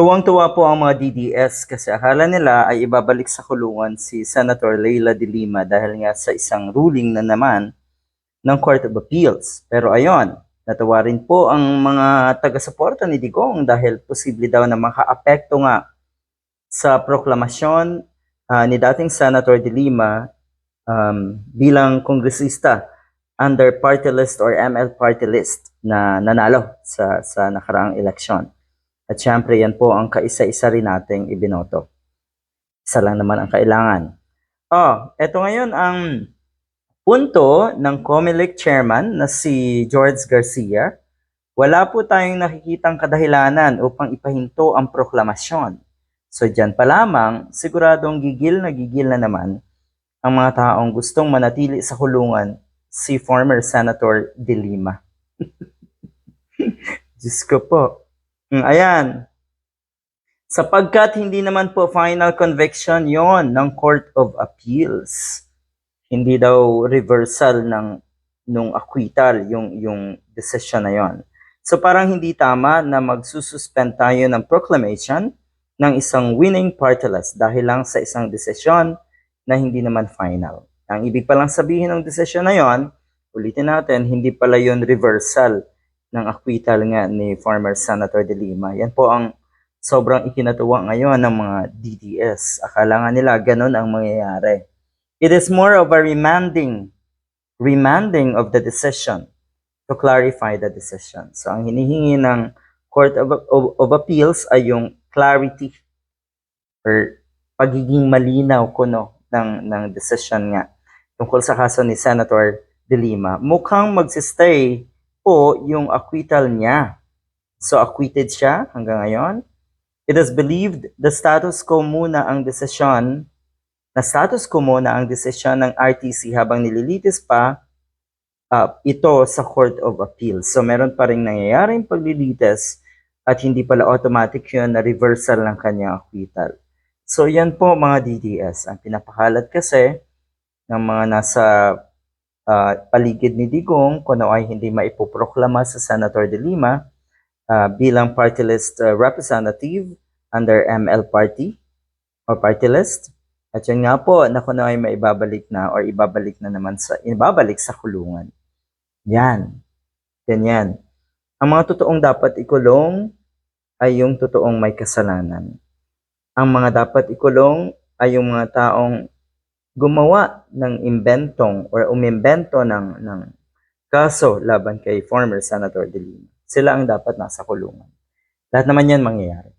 Tuwang-tuwa po ang mga DDS kasi akala nila ay ibabalik sa kulungan si Senator Leila de Lima dahil nga sa isang ruling na naman ng Court of Appeals. Pero ayon, natawa rin po ang mga taga-suporta ni Digong dahil posible daw na makaapekto nga sa proklamasyon ah, ni dating Senator de Lima um, bilang kongresista under party list or ML party list na nanalo sa sa nakaraang eleksyon. At syempre, yan po ang kaisa-isa rin nating ibinoto. Isa lang naman ang kailangan. Oh, eto ngayon ang punto ng COMELEC chairman na si George Garcia. Wala po tayong nakikitang kadahilanan upang ipahinto ang proklamasyon. So dyan pa lamang, siguradong gigil na gigil na naman ang mga taong gustong manatili sa kulungan si former Senator De Lima. Diyos ko po. Mm, Ayan. Sapagkat hindi naman po final conviction yon ng Court of Appeals. Hindi daw reversal ng nung acquittal yung yung decision na yon. So parang hindi tama na magsususpend tayo ng proclamation ng isang winning party list dahil lang sa isang desisyon na hindi naman final. Ang ibig palang sabihin ng desisyon na yon, ulitin natin, hindi pala yon reversal ng acquittal nga ni former Senator De Lima. Yan po ang sobrang ikinatuwa ngayon ng mga DDS. Akala nga nila ganun ang mangyayari. It is more of a remanding, remanding of the decision to clarify the decision. So ang hinihingi ng Court of, of, of Appeals ay yung clarity or pagiging malinaw kuno ng, ng decision nga tungkol sa kaso ni Senator De Lima. Mukhang magsistay po yung acquittal niya. So acquitted siya hanggang ngayon. It is believed the status quo muna ang desisyon na status quo muna ang desisyon ng RTC habang nililitis pa uh, ito sa Court of Appeals. So meron pa rin nangyayaring paglilitis at hindi pala automatic yun na reversal ng kanyang acquittal. So yan po mga DDS. Ang pinapakalat kasi ng mga nasa uh, paligid ni Digong kung ano ay hindi maipoproklama sa Senator De Lima uh, bilang party list uh, representative under ML party or party list. At yun nga po, na kung ano ay maibabalik na or ibabalik na naman sa, ibabalik sa kulungan. Yan. Ganyan. Ang mga totoong dapat ikulong ay yung totoong may kasalanan. Ang mga dapat ikulong ay yung mga taong gumawa ng inventong or umimbento ng, ng kaso laban kay former Senator De Lima. Sila ang dapat nasa kulungan. Lahat naman yan mangyayari.